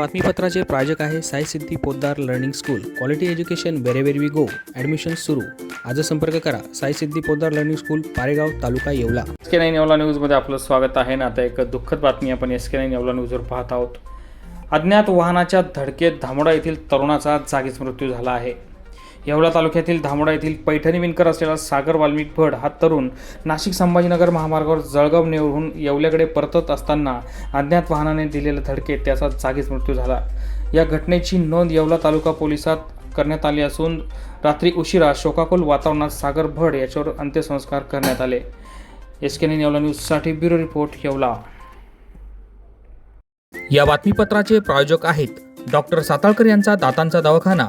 बातमीपत्राचे प्रायोजक आहे Sai Siddhi Poddar learning school. Quality education wherever we go admission सुरू. आज संपर्क करा. Sai Siddhi Poddar learning school Paregaon taluka Yeola. S K nine Yeola न्यूजमध्ये आपलं स्वागत आहे ना आता एक दुःखद बातमी आपण एस के नाईन येवला न्यूजवर पाहत आहोत. अज्ञात वाहनाच्या धडकेत धामोडा येथील तरुणाचा जागीच मृत्यू झाला आहे. येवला तालुक्यातील धामोडा येथील पैठणी विणकर असलेला सागर वाल्मिक भड हा तरुण नाशिक संभाजीनगर महामार्गावर जळगाव नेवरून येवल्याकडे परतत असताना अज्ञात वाहनाने दिलेल्या धडकेत त्याचा जागीच मृत्यू झाला. या घटनेची नोंद येवला तालुका पोलिसात करण्यात आली असून रात्री उशिरा शोकाकुल वातावरणात सागर भड याच्यावर अंत्यसंस्कार करण्यात आले. एस के नेवला न्यूजसाठी ब्युरो रिपोर्ट येवला. या बातमीपत्राचे प्रायोजक आहेत डॉक्टर साताळकर यांचा दातांचा दवाखाना